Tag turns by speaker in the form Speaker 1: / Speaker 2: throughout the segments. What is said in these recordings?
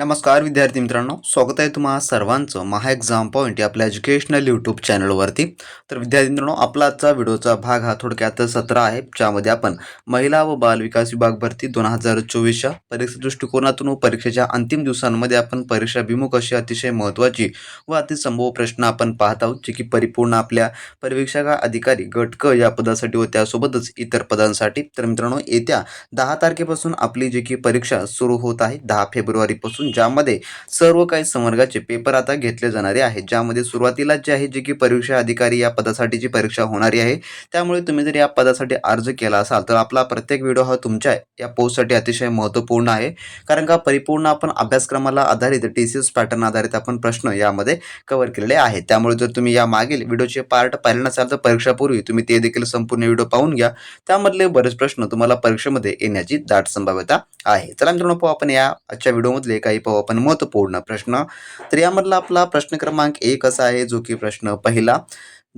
Speaker 1: नमस्कार विद्यार्थी मित्रांनो. स्वागत आहे तुम्हा सर्वांचं महा एक्झाम पॉईंट या आपल्या एज्युकेशनल यूट्यूब चॅनलवरती तर विद्यार्थी मित्रांनो आपला आजचा व्हिडिओचा भाग हा थोडक्यात सतरा आहे ज्यामध्ये आपण महिला व बाल विकास विभाग भरती दोन हजार चोवीसच्या परीक्षा दृष्टिकोनातून व परीक्षेच्या अंतिम दिवसांमध्ये आपण परीक्षाभिमुख अशी अतिशय महत्त्वाची व अतिसंभव प्रश्न आपण पाहत आहोत जे की परिपूर्ण आपल्या परीक्षा अधिकारी गटक या पदासाठी व त्यासोबतच इतर पदांसाठी. तर मित्रांनो येत्या दहा तारखेपासून आपली जी की परीक्षा सुरू होत आहे दहा फेब्रुवारीपासून ज्यामध्ये सर्व काही संवर्गाचे पेपर आता घेतले जाणारे आहेत. ज्यामध्ये सुरुवातीला जे आहे जे की परीक्षा अधिकारी या पदासाठीची परीक्षा होणारी आहे. त्यामुळे तुम्ही जर या पदासाठी अर्ज केला असाल तर आपला प्रत्येक व्हिडिओ हा तुमच्या या पोस्टसाठी अतिशय महत्त्वपूर्ण आहे. कारण का परिपूर्ण आपण अभ्यासक्रमाला आधारित टी सी एस पॅटर्न आधारित आपण प्रश्न यामध्ये कव्हर केलेले आहेत. त्यामुळे जर तुम्ही या मागील व्हिडिओचे पार्ट पाहिले नसाल तर परीक्षापूर्वी तुम्ही ते देखील संपूर्ण व्हिडिओ पाहून घ्या. त्यामधले बरेच प्रश्न तुम्हाला परीक्षेमध्ये येण्याची दाट संभाव्यता आहे. चला मित्रांनो पाहू आपण या आजच्या व्हिडिओमधले काही काही पाहू आपण महत्त्वपूर्ण प्रश्न. तर यामधला आपला प्रश्न क्रमांक एक असा आहे जो की प्रश्न पहिला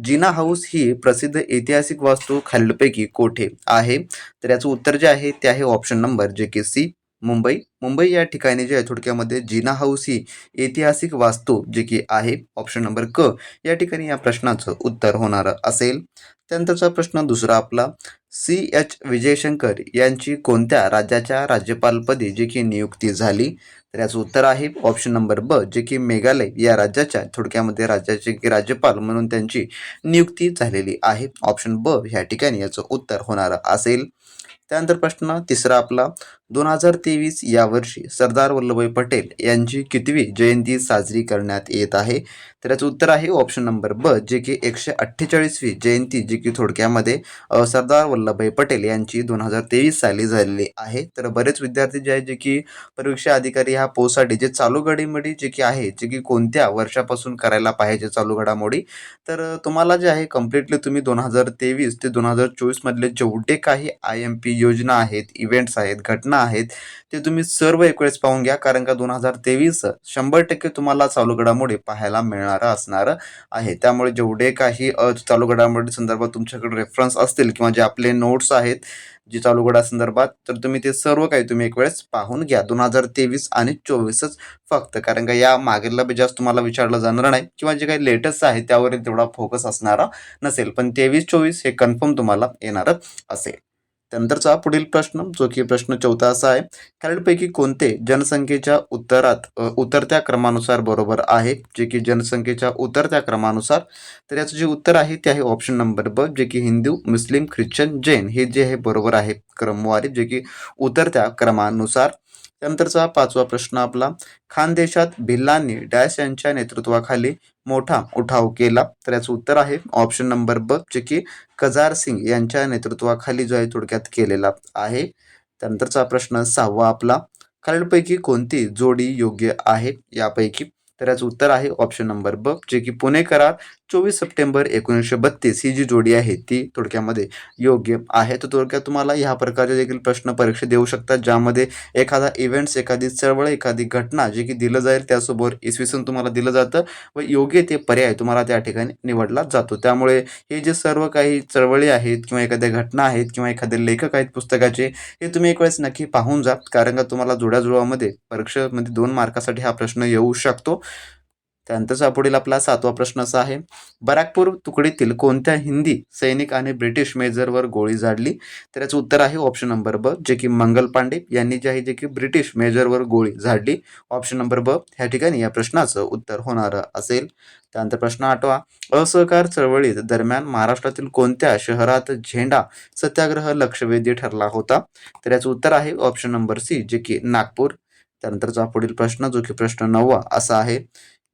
Speaker 1: जिना हाऊस ही प्रसिद्ध ऐतिहासिक वास्तू खालीलपैकी कोठे आहे? तर याचं उत्तर जे आहे ते आहे ऑप्शन नंबर जे की सी मुंबई. मुंबई या ठिकाणी जे आहे थोडक्यामध्ये जिना हाऊस ही ऐतिहासिक वास्तू जे की आहे ऑप्शन नंबर क या ठिकाणी या प्रश्नाचं उत्तर होणार असेल. त्यानंतरचा प्रश्न दुसरा आपला सी एच विजयशंकर यांची कोणत्या राज्याच्या राज्यपालपदी जे की नियुक्ती झाली? तर याचं उत्तर आहे ऑप्शन नंबर ब जे की मेघालय या राज्याच्या थोडक्यामध्ये राज्याचे की राज्यपाल म्हणून त्यांची नियुक्ती झालेली आहे. ऑप्शन ब ह्या ठिकाणी याचं उत्तर होणार असेल. त्यानंतर प्रश्न तिसरा आपला दोन हजार तेवीस या वर्षी सरदार वल्लभभाई पटेल यांची कितवी जयंती साजरी करण्यात येत आहे? तर याचं उत्तर आहे ऑप्शन नंबर ब जे की एकशे अठ्ठेचाळीसवी जयंती जी की थोडक्यामध्ये सरदार वल्लभभाई पटेल यांची दोन हजार तेवीस साली झालेली आहे. तर बरेच विद्यार्थी जे आहेत जे की परीक्षा अधिकारी ह्या पोस्टसाठी जे चालू घडामोडी जे की आहे जे की कोणत्या वर्षापासून करायला पाहिजे चालू घडामोडी तर तुम्हाला जे आहे कम्प्लिटली तुम्ही दोन हजार तेवीस ते दोन हजार चोवीसमधले जेवढे काही आय एम पी योजना आहेत इव्हेंट्स आहेत घटना आहेत ते तुम्ही सर्व एक वेळेस पाहून घ्या कारण का दोन हजार तेवीस शंभर टक्के तुम्हाला चालू घडामोडी पाहायला मिळणार असणार आहे. त्यामुळे जेवढे काही चालू घडामोडी संदर्भात तुमच्याकडे रेफरन्स असतील किंवा जे आपले नोट्स आहेत जे चालू घडा संदर्भात तर तुम्ही ते सर्व काही तुम्ही एक वेळेस पाहून घ्या. दोन हजार तेवीस आणि चोवीसच फक्त कारण का या मागेला बी जास्त तुम्हाला विचारलं जाणार नाही किंवा जे काही लेटेस्ट आहे त्यावर तेवढा फोकस असणारा नसेल. पण तेवीस चोवीस हे कन्फर्म तुम्हाला येणारच असेल. त्यानंतरचा पुढील प्रश्न जो की प्रश्न चौथा असा आहे खालीलपैकी कोणते जनसंख्येच्या उत्तरात उतरत्या क्रमानुसार बरोबर आहे जे की जनसंख्येच्या उतरत्या क्रमानुसार तर याचं जे उत्तर आहे ते आहे ऑप्शन नंबर ब जे की हिंदू मुस्लिम ख्रिश्चन जैन हे जे आहे बरोबर आहे क्रमवारी जे की उतरत्या क्रमानुसार त्यानंतरचा पाचवा प्रश्न आपला. खानदेशात भिल्लांनी डॅश यांच्या नेतृत्वाखाली मोठा उठाव केला. तर याचं उत्तर आहे ऑप्शन नंबर ब जे की कजार सिंग यांच्या नेतृत्वाखाली जो आहे थोडक्यात केलेला आहे. त्यानंतरचा प्रश्न सहावा आपला. खालीलपैकी कोणती जोडी योग्य आहे? यापैकी. तर याचं उत्तर आहे ऑप्शन नंबर ब जे की पुणे करार चोवीस सप्टेंबर एकोणीसशे बत्तीस ही जी जोडी आहे ती थोडक्यामध्ये योग्य आहे. तर थोडक्यात तुम्हाला ह्या प्रकारचे देखील प्रश्न परीक्षा देऊ शकतात ज्यामध्ये एखादा इव्हेंट्स एखादी चळवळ एखादी घटना जी की दिलं जाईल त्यासोबत इसवी सन तुम्हाला दिलं जातं व योग्य ते पर्याय तुम्हाला त्या ठिकाणी निवडला जातो. त्यामुळे हे जे सर्व काही चळवळी आहेत किंवा एखाद्या घटना आहेत किंवा एखादे लेखक आहेत पुस्तकाचे हे तुम्ही एक वेळेस नक्की पाहून जा कारण का तुम्हाला जुळ्याजुळवामध्ये परीक्षेमध्ये दोन मार्कासाठी हा प्रश्न येऊ शकतो. त्यानंतरचा पुढील आपला सातवा प्रश्न असा आहे बराकपूर तुकडीतील कोणत्या हिंदी सैनिक आणि ब्रिटिश मेजरवर गोळी झाडली? तर याचं उत्तर आहे ऑप्शन नंबर ब जे की मंगल पांडे यांनी जे आहे जे की ब्रिटिश मेजरवर गोळी झाडली. ऑप्शन नंबर ब ह्या ठिकाणी या प्रश्नाचं उत्तर होणार असेल. त्यानंतर प्रश्न आठवा असहकार चळवळीत दरम्यान महाराष्ट्रातील कोणत्या शहरात झेंडा सत्याग्रह लक्षवेधी ठरला होता? तर याचं उत्तर आहे ऑप्शन नंबर सी जे की नागपूर. त्यानंतरचा पुढील प्रश्न जो की प्रश्न नववा असा आहे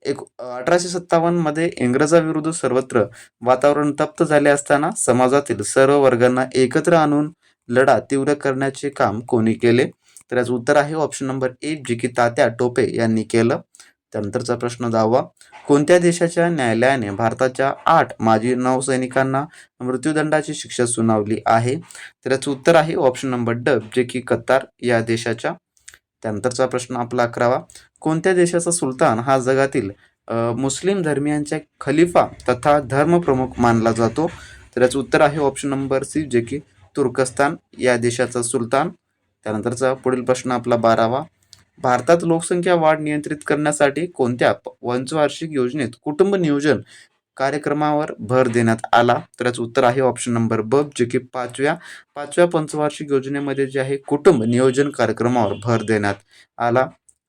Speaker 1: एक अठराशे सत्तावन्नमध्ये इंग्रजाविरुद्ध सर्वत्र वातावरण तप्त झाले असताना समाजातील सर्व वर्गांना एकत्र आणून लढा तीव्र करण्याचे काम कोणी केले? तर याचं उत्तर आहे ऑप्शन नंबर ए जे की तात्या टोपे यांनी केलं. त्यानंतरचा प्रश्न दहावा कोणत्या देशाच्या न्यायालयाने भारताच्या आठ माजी नौसैनिकांना मृत्यूदंडाची शिक्षा सुनावली आहे? तर याचं उत्तर आहे ऑप्शन नंबर ड जे की कतार या देशाच्या. त्यानंतरचा प्रश्न आपला अकरावा. कोणत्या देशाचा सुलतान हा जगातील मुस्लिम धर्मियांच्या खलिफा तथा धर्मप्रमुख मानला जातो? तर याचं उत्तर आहे ऑप्शन नंबर सी जे की तुर्कस्तान या देशाचा सुलतान. त्यानंतरचा पुढील प्रश्न आपला बारावा. भारतात लोकसंख्या वाढ नियंत्रित करण्यासाठी कोणत्या पंचवार्षिक योजनेत कुटुंब नियोजन कार्यक्रमावर भर देण्यात आला. तर याचं उत्तर आहे ऑप्शन नंबर ब जे की पाचव्या पाचव्या पंचवार्षिक योजनेमध्ये जे आहे कुटुंब नियोजन कार्यक्रमावर भर देण्यात आला.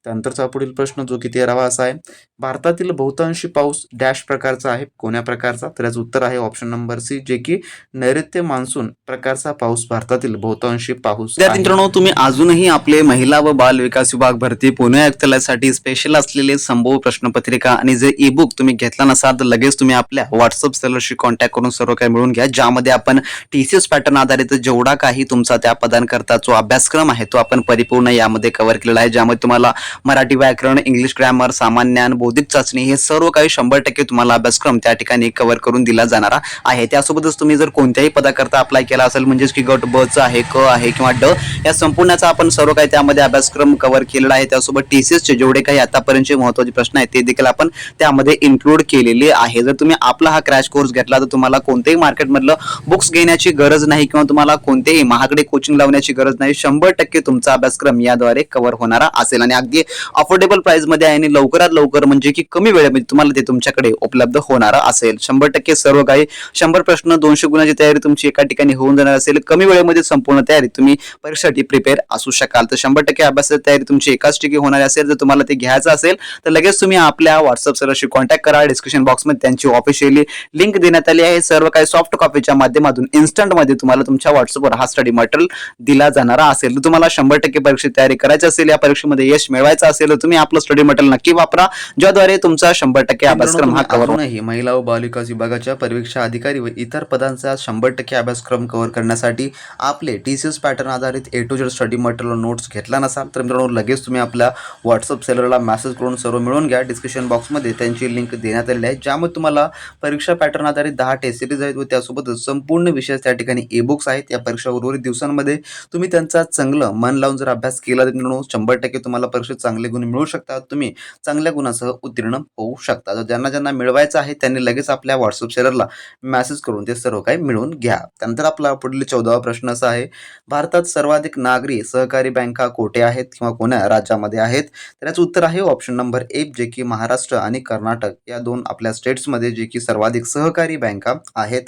Speaker 1: त्यानंतरचा पुढील प्रश्न जो की तेरावा असा आहे भारतातील बहुतांशी पाऊस डॅश प्रकारचा आहे. कोण्या प्रकारचा? तर याचं उत्तर आहे ऑप्शन नंबर सी जे की नैऋत्य मान्सून प्रकारचा पाऊस भारतातील बहुतांशी पाऊस
Speaker 2: मित्रांनो तुम्ही अजूनही आपले महिला व बाल विकास विभाग भरती पुणे आयुक्तालयासाठी स्पेशल असलेले संभव प्रश्नपत्रिका आणि जे ई बुक तुम्ही घेतला नसाल तर लगेच तुम्ही आपल्या व्हॉट्सअप सेलरशी कॉन्टॅक्ट करून सर्व काही मिळून घ्या. ज्यामध्ये आपण टी सी एस पॅटर्न आधारित जेवढा काही तुमचा त्या पदांकरता जो अभ्यासक्रम आहे तो आपण परिपूर्ण यामध्ये कव्हर केलेला आहे. ज्यामध्ये तुम्हाला मराठी व्याकरण इंग्लिश ग्रॅमर सामान्य ज्ञान बौद्धिक चाचणी हे सर्व काही शंभर टक्के तुम्हाला अभ्यासक्रम त्या ठिकाणी कव्हर करून दिला जाणारा आहे. त्यासोबतच तुम्ही जर कोणत्याही पदाकरता अप्लाय केला असेल म्हणजेच की गट ब चा आहे क आहे किंवा ड या संपूर्णाचा आपण सर्व काही त्यामध्ये अभ्यासक्रम कव्हर केलेला आहे. त्यासोबत टी सी एसचे जेवढे काही आतापर्यंतचे महत्त्वाचे प्रश्न आहेत ते देखील आपण त्यामध्ये इन्क्लूड केलेले आहे. जर तुम्ही आपला हा क्रॅश कोर्स घेतला तर तुम्हाला कोणत्याही मार्केटमधलं बुक्स घेण्याची गरज नाही किंवा तुम्हाला कोणतेही महागडे कोचिंग लावण्याची गरज नाही. शंभर टक्के तुमचा अभ्यासक्रम याद्वारे कव्हर होणारा असेल. आणि अगदी म्हणजे अफोर्डेबल प्राइसमध्ये आहे आणि लवकरात लवकर म्हणजे की कमी वेळेमध्ये म्हणजे तुम्हाला ते तुमच्याकडे उपलब्ध होणार असेल. शंभर टक्के सर्व काही शंभर प्रश्न दोनशे गुणाची तयारी तुमची एका ठिकाणी होऊन जाणार असेल. कमी वेळेमध्ये संपूर्ण तयारी तुम्ही परीक्षेसाठी प्रिपेअर असू शकाल. तर शंभर टक्के अभ्यासाची तयारी तुमची एकाच ठिकाणी होणार असेल. जर तुम्हाला ते घ्यायचं असेल तर लगेच तुम्ही आपल्या व्हॉट्सअप सरशी कॉन्टॅक्ट करा. डिस्क्रिप्शन बॉक्समध्ये त्यांची ऑफिशियली लिंक देण्यात आली आहे. सर्व काही सॉफ्ट कॉपीच्या माध्यमातून इन्स्टंटमध्ये तुम्हाला तुमच्या व्हॉट्सअपवर हा स्टडी मटेरियल दिला जाणारा असेल. तर तुम्हाला शंभर टक्के परीक्षेची तयारी करायची असेल. या परीक्षेमध्ये यश मिळवायचं असेल तर तुम्ही आपलं स्टडी मटेरियल नक्की वापरा ज्याद्वारे तुमचा शंभर टक्के अभ्यासक्रम हा कव्हर
Speaker 1: अजूनही महिला व बालविकास विभागाच्या परीक्षा अधिकारी व इतर पदांचा शंभर टक्के अभ्यासक्रम कव्हर करण्यासाठी आपले टी सी एस पॅटर्न आधारित A to Z study material notes घेतला नसाल तर मित्रांनो लगेच तुम्ही आपल्या व्हॉट्सअप सेलरला मेसेज करून सर्व मिळून घ्या. डिस्क्रिप्शन बॉक्समध्ये त्यांची लिंक देण्यात आलेली आहे ज्यामध्ये तुम्हाला परीक्षा पॅटर्न आधारित दहा टेस्ट सिरीज आहेत व त्यासोबतच संपूर्ण विषय त्या ठिकाणी ई बुक्स आहेत. या परीक्षा उर्वरित दिवसांमध्ये तुम्ही त्यांचा चांगलं मन लावून जर अभ्यास केला तर मित्रांनो शंभर टक्के तुम्हाला परीक्षेत चांगले गुण मिळू शकतात तुम्ही चांगल्या गुणासह उत्तीर्ण होऊ शकता. तर ज्यांना ज्यांना मिळवायचं आहे त्यांनी लगेच आपल्या व्हॉट्सअप शेअरला मेसेज करून ते सर्व काही मिळवून घ्या. त्यानंतर आपला पुढील चौदावा प्रश्न असा आहे भारतात सर्वाधिक नागरी सहकारी बँका कोठे आहेत किंवा कोण्या राज्यामध्ये आहेत? तर याचं उत्तर आहे ऑप्शन नंबर एक जे की महाराष्ट्र आणि कर्नाटक. या दोन आपल्या स्टेट्समध्ये जे की सर्वाधिक सहकारी बँका आहेत.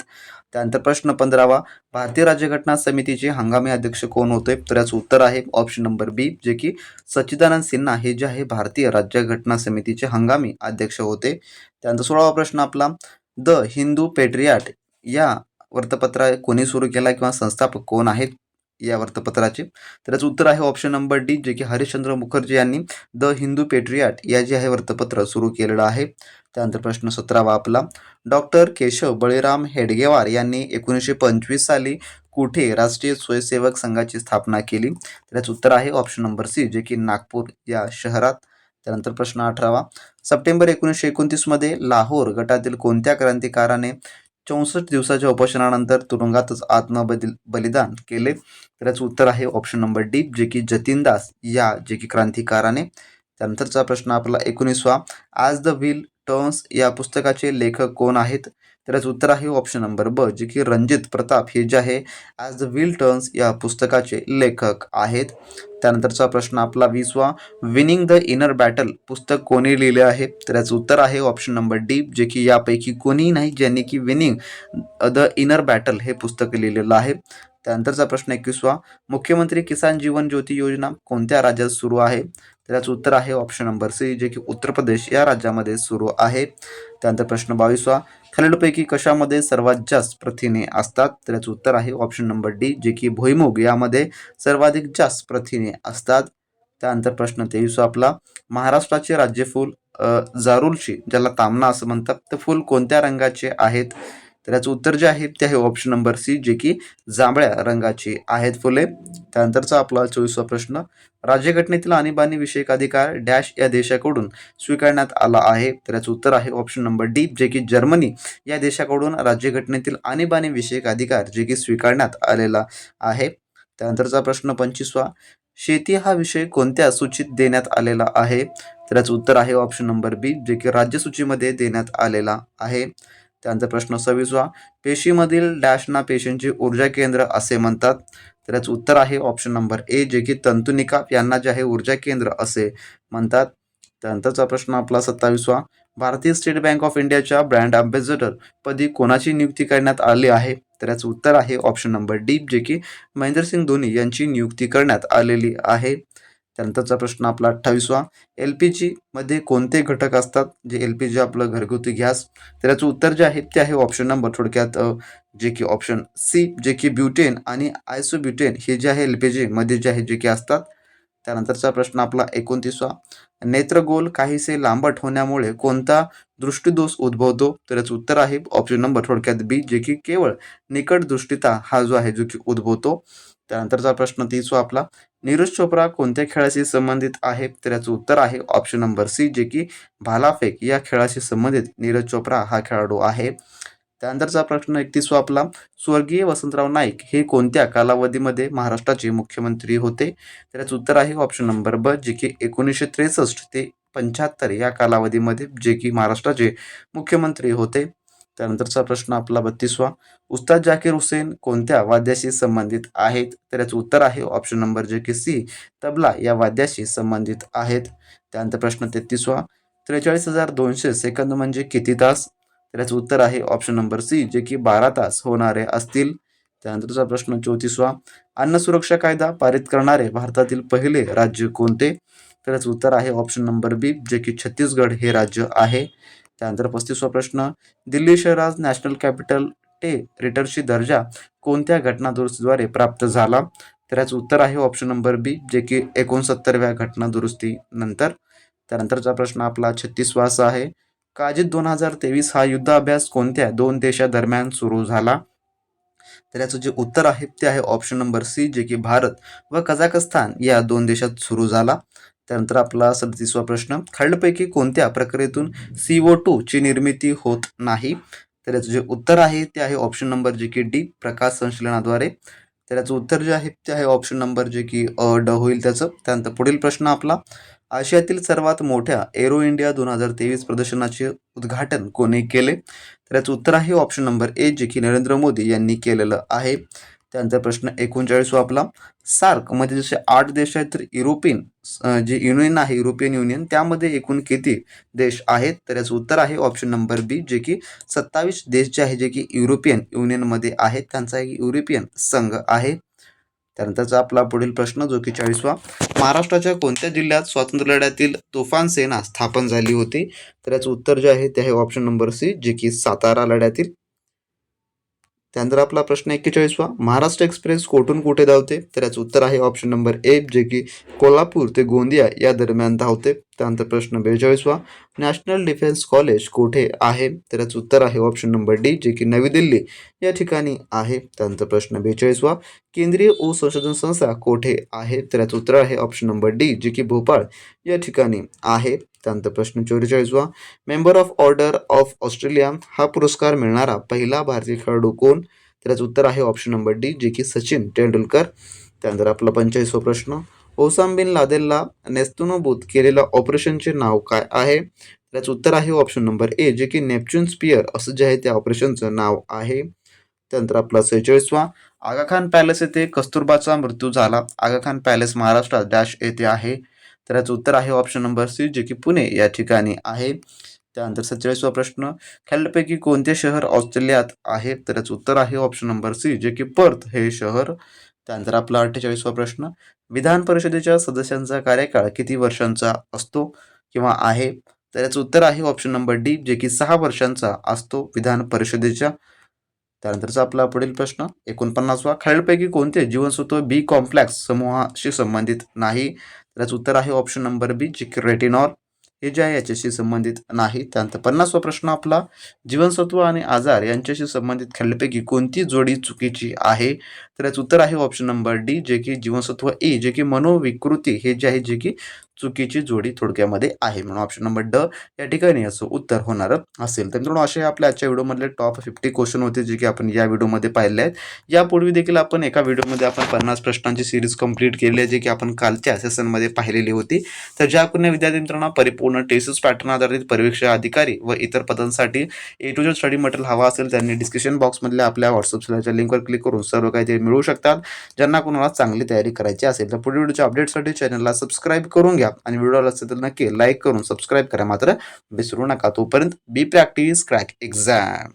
Speaker 1: त्यानंतर प्रश्न पंधरावा भारतीय राज्यघटना समितीचे हंगामी अध्यक्ष कोण होते? तर याचं उत्तर आहे ऑप्शन नंबर बी जे की सच्चिदानंद सिन्हा हे जे आहे भारतीय राज्यघटना समितीचे हंगामी अध्यक्ष होते. त्यानंतर सोळावा प्रश्न आपला द हिंदू पेट्रियाट या वृत्तपत्रा कोणी सुरू केला किंवा संस्थापक कोण आहेत? या वृत्तपत्राचे. तर याचं उत्तर आहे ऑप्शन नंबर डी जे की हरिश्चंद्र मुखर्जी यांनी द हिंदू पेट्रियाट या जे आहे वृत्तपत्र सुरू केलेलं आहे. त्यानंतर प्रश्न सतरावा आपला. डॉक्टर केशव बळीराम हेडगेवार यांनी एकोणीसशे पंचवीस साली कुठे राष्ट्रीय स्वयंसेवक संघाची स्थापना केली? तर याचं उत्तर आहे ऑप्शन नंबर सी जे की नागपूर या शहरात. त्यानंतर प्रश्न अठरावा. सप्टेंबर एकोणीसशे एकोणतीसमध्ये लाहोर गटातील कोणत्या क्रांतिकाराने चौसष्ट दिवसाच्या उपोषणानंतर तुरुंगातच आत्मबदिल बलिदान केले. तर याचं उत्तर आहे ऑप्शन नंबर डी जे की जतीन दास या जे की क्रांतिकाराने. त्यानंतरचा प्रश्न आपला एकोणीसवा. आज द व्हील टर्न्स या पुस्तकाचे लेखक कोण आहेत? त्याचं उत्तर आहे ऑप्शन नंबर ब जे की रणजित प्रताप हे जे आहे ॲज द व्हील टर्न्स या पुस्तकाचे लेखक आहेत. त्यानंतरचा प्रश्न आपला वीसवा विनिंग द इनर बॅटल पुस्तक कोणी लिहिले आहे? तर याचं उत्तर आहे ऑप्शन नंबर डी जे की यापैकी कोणीही नाही ज्यांनी की विनिंग द इनर बॅटल हे पुस्तक लिहिलेलं आहे. त्यानंतरचा प्रश्न एकवीसवा मुख्यमंत्री किसान जीवन ज्योती योजना कोणत्या राज्यात सुरू आहे? तर याचं उत्तर आहे ऑप्शन नंबर सी जे की उत्तर प्रदेश या राज्यामध्ये सुरू आहे. त्यानंतर प्रश्न बावीसवा खालीलपैकी कशामध्ये सर्वात जास्त प्रथिने असतात? तर याचं उत्तर आहे ऑप्शन नंबर डी जे की भुईमुग यामध्ये सर्वाधिक जास्त प्रथिने असतात. त्यानंतर प्रश्न तेवीसवा आपला महाराष्ट्राचे राज्यफूल अ, जारुलची ज्याला तामना असं म्हणतात ते फूल कोणत्या रंगाचे आहेत? तर याचं उत्तर जे आहे ते आहे ऑप्शन नंबर सी जे की जांभळ्या रंगाची आहेत फुले. त्यानंतरचा आपला चोवीसवा प्रश्न राज्यघटनेतील आणीबाणी विषयक अधिकार डॅश या देशाकडून स्वीकारण्यात आला आहे. तर याचं उत्तर आहे ऑप्शन नंबर डी जे की जर्मनी या देशाकडून राज्यघटनेतील आणीबाणी विषयक अधिकार जे की स्वीकारण्यात आलेला आहे. त्यानंतरचा प्रश्न पंचवीसवा शेती हा विषय कोणत्या सूचीत देण्यात आलेला आहे? तर याचं उत्तर आहे ऑप्शन नंबर बी जे की राज्यसूचीमध्ये देण्यात आलेला आहे. त्यानंतर प्रश्न सव्वीसवा पेशीमधील डॅशना पेशींचे ऊर्जा केंद्र असे म्हणतात. तर याचं उत्तर आहे ऑप्शन नंबर ए जे की तंतुनिका यांना जे आहे ऊर्जा केंद्र असे म्हणतात. त्यानंतरचा प्रश्न आपला सत्तावीसवा. भारतीय स्टेट बँक ऑफ इंडियाच्या ब्रँड अँबॅसेडर पदी कोणाची नियुक्ती करण्यात आली आहे? तर याचं उत्तर आहे ऑप्शन नंबर डी जे की महेंद्रसिंग धोनी यांची नियुक्ती करण्यात आलेली आहे. त्यानंतरचा प्रश्न आपला अठ्ठावीसवा. एल पी जीमध्ये कोणते घटक असतात? जे एल पी जी आपलं घरगुती गॅस तर याचं उत्तर जे आहे ते आहे ऑप्शन नंबर थोडक्यात जे की ऑप्शन सी जे की ब्युटेन आणि आयसोब्युटेन हे जे आहे एल पी जीमध्ये जे आहे जे की असतात. त्यानंतरचा प्रश्न आपला एकोणतीसवा. नेत्रगोल काहीसे लांबट होण्यामुळे कोणता दृष्टिदोष उद्भवतो? तर याचं उत्तर आहे ऑप्शन नंबर थोडक्यात बी जे की केवळ निकट दृष्टीता हा जो आहे जो की उद्भवतो. त्यानंतरचा प्रश्न तीसवा आपला नीरज चोप्रा कोणत्या खेळाशी संबंधित आहे तर याचं उत्तर आहे ऑप्शन नंबर सी जे की भालाफेक या खेळाशी संबंधित नीरज चोप्रा हा खेळाडू आहे. त्यानंतरचा प्रश्न एकतीसवा आपला स्वर्गीय वसंतराव नाईक हे कोणत्या कालावधीमध्ये महाराष्ट्राचे मुख्यमंत्री होते? तर याचं उत्तर आहे ऑप्शन नंबर ब जे की एकोणीसशे त्रेसष्ट ते पंच्याहत्तर या कालावधीमध्ये जे की महाराष्ट्राचे मुख्यमंत्री होते. त्यानंतरचा प्रश्न आपला बत्तीसवा. उस्ताद जाकीर हुसेन कोणत्या वाद्याशी संबंधित आहेत? तर याचं उत्तर आहे ऑप्शन नंबर जे की सी तबला या वाद्याशी संबंधित आहेत. त्यानंतर प्रश्न तेहतीसवा. त्रेचाळीस हजार दोनशे सेकंद म्हणजे किती तास? तर याचं उत्तर आहे ऑप्शन नंबर सी जे की बारा तास होणारे असतील. त्यानंतरचा प्रश्न चौतीसवा. अन्न सुरक्षा कायदा पारित करणारे भारतातील पहिले राज्य कोणते? तर याचं उत्तर आहे ऑप्शन नंबर बी जे की छत्तीसगड हे राज्य आहे. त्यानंतर पस्तीसवा प्रश्न दिल्ली शहरास नॅशनल कॅपिटल टे रिटर्सची दर्जा कोणत्या घटनादुरुस्तीद्वारे प्राप्त झाला? तर याचं उत्तर आहे ऑप्शन नंबर बी जे की एकोणसत्तरव्या घटनादुरुस्तीनंतर त्यानंतरचा प्रश्न आपला छत्तीसवा असा आहे काजित दोन हजार तेवीस हा युद्धाभ्यास कोणत्या दोन देशादरम्यान सुरू झाला? तर याचं जे उत्तर आहे ते आहे ऑप्शन नंबर सी जे की भारत व कझाकस्तान या दोन देशात सुरू झाला. त्यानंतर आपला सदतीसवा प्रश्न खालीलपैकी कोणत्या प्रक्रियेतून सी ओ टू ची निर्मिती होत नाही? तर याचं जे उत्तर आहे ते आहे ऑप्शन नंबर जे की डी प्रकाश संश्लेषणाद्वारे तर याचं उत्तर जे आहे ते आहे ऑप्शन नंबर जे की अ ड होईल त्याचं. त्यानंतर पुढील प्रश्न आपला आशियातील सर्वात मोठ्या एरो इंडिया दोन हजार तेवीस प्रदर्शनाचे उद्घाटन कोणी केले? तर याचं उत्तर आहे ऑप्शन नंबर ए जे की नरेंद्र मोदी यांनी केलेलं आहे. त्यानंतर प्रश्न एकोणचाळीसवा आपला. सार्कमध्ये जसे आठ देश आहेत तर युरोपियन जे युनियन आहे युरोपियन युनियन त्यामध्ये एकूण किती देश आहेत? तर याचं उत्तर आहे ऑप्शन नंबर बी जे की सत्तावीस देश जे आहे जे की युरोपियन युनियनमध्ये आहेत त्यांचा एक युरोपियन संघ आहे. त्यानंतरचा आपला पुढील प्रश्न जो की चाळीसवा महाराष्ट्राच्या कोणत्या जिल्ह्यात स्वातंत्र्य लढ्यातील तुफान सेना स्थापन झाली होती? तर याचं उत्तर जे आहे ते आहे ऑप्शन नंबर सी जे की सातारा लढ्यातील त्यानंतर आपला प्रश्न एक्केचाळीसवा. महाराष्ट्र एक्सप्रेस कोठून कुठे धावते? तर याचं उत्तर आहे ऑप्शन नंबर ए जे की कोल्हापूर ते गोंदिया या दरम्यान धावते. त्यानंतर प्रश्न बेचाळीसवा. नॅशनल डिफेन्स कॉलेज कोठे आहे? तर याचं उत्तर आहे ऑप्शन नंबर डी जे की नवी दिल्ली या ठिकाणी आहे. त्यानंतर प्रश्न बेचाळीसवा. केंद्रीय ऊस संशोधन संस्था कोठे आहे? तर याचं उत्तर आहे ऑप्शन नंबर डी जे की भोपाळ या ठिकाणी आहे. त्यानंतर प्रश्न चौवेचाळीसवा. Member of order of Australia हा पुरस्कार मिळणारा पहिला भारतीय खेळाडू कोण? तर याचं उत्तर आहे ऑप्शन नंबर डी जे की सचिन तेंडुलकर. त्यानंतर आपला पंचेचाळीसवा प्रश्न. ओसाम बिन लादेनला नेस्तुनोबूत केलेल्या ऑपरेशनचे नाव काय आहे? त्याचं उत्तर आहे ऑप्शन नंबर ए जे की नेपच्यून स्पियर असं जे आहे त्या ऑपरेशनचं नाव आहे. त्यानंतर आपला सेहेचाळीसवा आगा खान पॅलेस येथे कस्तुरबाचा मृत्यू झाला. आगा खान पॅलेस महाराष्ट्रात डॅश येथे आहे. तर याचं उत्तर आहे ऑप्शन नंबर सी जे की पुणे या ठिकाणी आहे. त्यानंतर सत्तेचाळीसवा प्रश्न खालीलपैकी कोणते शहर ऑस्ट्रेलियात आहे? तर याचं उत्तर आहे ऑप्शन नंबर सी जे की पर्थ हे शहर त्यानंतर आपला अठ्ठेचाळीसवा प्रश्न विधान परिषदेच्या सदस्यांचा कार्यकाळ किती वर्षांचा असतो किंवा आहे? तर याचं उत्तर आहे ऑप्शन नंबर डी जे की सहा वर्षांचा असतो विधान परिषदेच्या. त्यानंतरचा आपला पुढील प्रश्न एकोणपन्नासवा खालीलपैकी कोणते जीवनसत्व बी कॉम्प्लेक्स समूहाशी संबंधित नाही? तर याचं उत्तर आहे ऑप्शन नंबर बी जे की रेटिनॉल हे जे आहे याच्याशी संबंधित नाही. त्यानंतर पन्नासवा प्रश्न आपला जीवनसत्व आणि आजार यांच्याशी संबंधित खालीलपैकी कोणती जोडी चुकीची आहे? तर याचं उत्तर आहे ऑप्शन नंबर डी जे की जीवनसत्व ए जे की मनोविकृती हे जे आहे जे की चुकीची जोडी थोडक्यामध्ये आहे म्हणून ऑप्शन नंबर ड या ठिकाणी याचं उत्तर होणार असेल. तर मित्रांनो असे आपल्या आजच्या व्हिडिओमधले टॉप फिफ्टी क्वेश्चन होते जे की आपण या व्हिडिओमध्ये पाहिले आहेत. यापूर्वी देखील आपण एका व्हिडिओमध्ये आपण पन्नास प्रश्नांची सिरीज कंप्लीट केली आहे जे की आपण कालच्या सेशनमध्ये पाहिलेली होती. तर ज्या पुन्हा विद्यार्थी मित्रांनो परिपूर्ण टेसिस पॅटर्न आधारित परीक्षा अधिकारी व इतर पदांसाठी A to Z study material हवा असेल त्यांनी डिस्क्रिप्शन बॉक्समधल्या आपल्या व्हॉट्सअप लिंकवर क्लिक करून सर्व काही ते मिळू शकतात. ज्यांना कोणाला चांगली तयारी करायची असेल तर पुढील व्हिडिओच्या अपडेटसाठी चॅनलला सबस्क्राईब करून घ्या. आणि व्हिडिओला असेल तर नक्की लाईक करून सबस्क्राईब करा. मात्र विसरू नका. तोपर्यंत बी प्रॅक्टिस क्रॅक एक्झाम